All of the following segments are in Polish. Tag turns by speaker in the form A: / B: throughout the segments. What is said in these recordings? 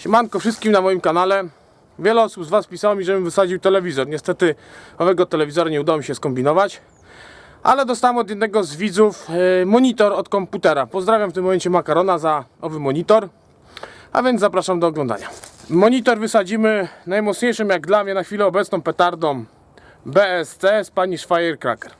A: Siemanko wszystkim na moim kanale. Wiele osób z Was pisało mi, żebym wysadził telewizor. Niestety nowego telewizora nie udało mi się skombinować. Ale dostałem od jednego z widzów e, monitor od komputera. Pozdrawiam w tym momencie Makarona za owy monitor. A więc zapraszam do oglądania. Monitor wysadzimy najmocniejszym jak dla mnie na chwilę obecną petardą BSC Spanish Firecracker.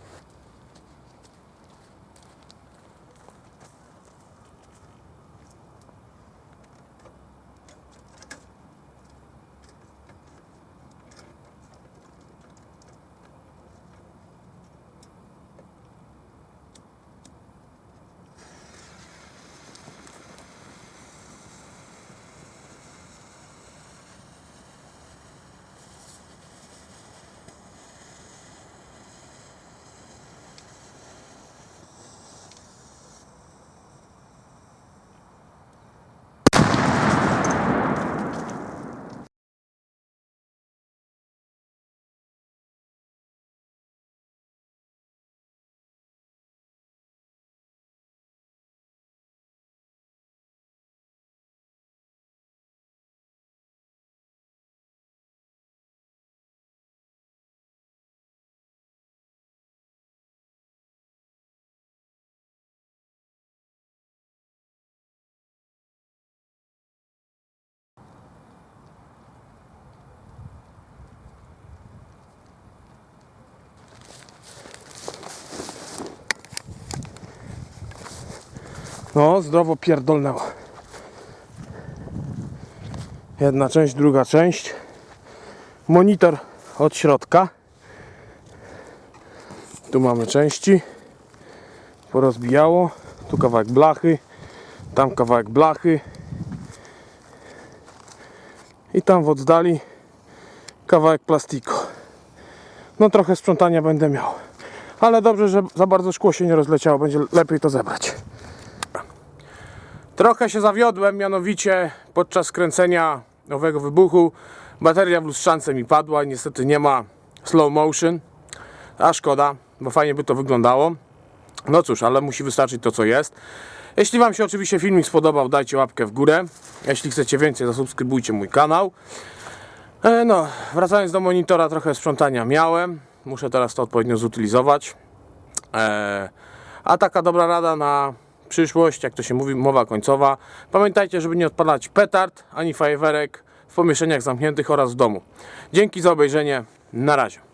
A: No, zdrowo pierdolnęło. Jedna część, druga część. Monitor od środka. Tu mamy części. Porozbijało. Tu kawałek blachy. Tam kawałek blachy. I tam w oddali kawałek plastiku. No trochę sprzątania będę miał. Ale dobrze, że za bardzo szkło się nie rozleciało. Będzie lepiej to zebrać. Trochę się zawiodłem, mianowicie podczas kręcenia nowego wybuchu bateria w lustrzance mi padła, niestety nie ma slow motion, a szkoda, bo fajnie by to wyglądało. No cóż, ale musi wystarczyć to co jest. Jeśli Wam się oczywiście filmik spodobał, dajcie łapkę w górę. Jeśli chcecie więcej, zasubskrybujcie mój kanał. E, no, wracając do monitora, trochę sprzątania miałem. Muszę teraz to odpowiednio zutylizować. E, a taka dobra rada na przyszłość, jak to się mówi, mowa końcowa. Pamiętajcie, żeby nie odpalać petard ani fajerwerek w pomieszczeniach zamkniętych oraz w domu. Dzięki za obejrzenie. Na razie.